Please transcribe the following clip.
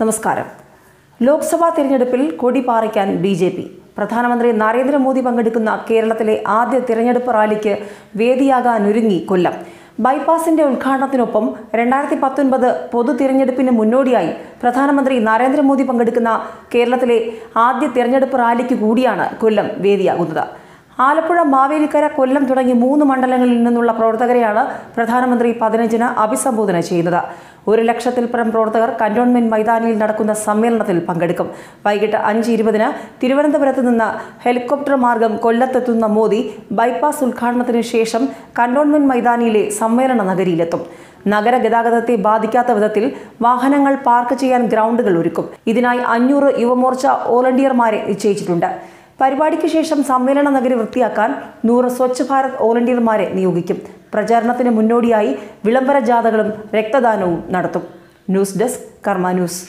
നമസ്കാരം. ലോക്സഭാ തിരഞ്ഞെടുപ്പിൽ കൊടി പാറിക്കാൻ ബി ജെ പി. പ്രധാനമന്ത്രി നരേന്ദ്രമോദി പങ്കെടുക്കുന്ന കേരളത്തിലെ ആദ്യ തിരഞ്ഞെടുപ്പ് റാലിക്ക് വേദിയാകാനൊരുങ്ങി കൊല്ലം. ബൈപ്പാസിന്റെ ഉദ്ഘാടനത്തിനൊപ്പം രണ്ടായിരത്തി പത്തൊൻപത് പൊതു തിരഞ്ഞെടുപ്പിന് മുന്നോടിയായി പ്രധാനമന്ത്രി നരേന്ദ്രമോദി പങ്കെടുക്കുന്ന കേരളത്തിലെ ആദ്യ തിരഞ്ഞെടുപ്പ് റാലിക്ക് കൂടിയാണ് കൊല്ലം വേദിയാകുന്നത്. ആലപ്പുഴ മാവേലിക്കര കൊല്ലം തുടങ്ങി മൂന്ന് മണ്ഡലങ്ങളിൽ നിന്നുള്ള പ്രവർത്തകരെയാണ് പ്രധാനമന്ത്രി പതിനഞ്ചിന് അഭിസംബോധന ചെയ്യുന്നത്. ഒരു ലക്ഷത്തിൽ പരം പ്രവർത്തകർ കന്റോൺമെന്റ് മൈതാനിയിൽ നടക്കുന്ന സമ്മേളനത്തിൽ പങ്കെടുക്കും. വൈകിട്ട് അഞ്ച് ഇരുപതിന് തിരുവനന്തപുരത്ത് നിന്ന് ഹെലികോപ്റ്റർ മാർഗം കൊല്ലത്തെത്തുന്ന മോദി ബൈപ്പാസ് ഉദ്ഘാടനത്തിന് ശേഷം കന്റോൺമെന്റ് മൈതാനിയിലെ സമ്മേളന നഗരിയിലെത്തും. നഗര ഗതാഗതത്തെ ബാധിക്കാത്ത വിധത്തിൽ വാഹനങ്ങൾ പാർക്ക് ചെയ്യാൻ ഗ്രൗണ്ടുകൾ ഒരുക്കും. ഇതിനായി അഞ്ഞൂറ് യുവമോർച്ച വോളണ്ടിയർമാരെ നിശ്ചയിച്ചിട്ടുണ്ട്. പരിപാടിക്ക് ശേഷം സമ്മേളന നഗരി വൃത്തിയാക്കാൻ നൂറ് സ്വച്ഛ് ഭാരത് വോളണ്ടിയർമാരെ നിയോഗിക്കും. പ്രചാരണത്തിന് മുന്നോടിയായി വിളംബര ജാഥകളും രക്തദാനവും നടത്തും. News desk Karma news.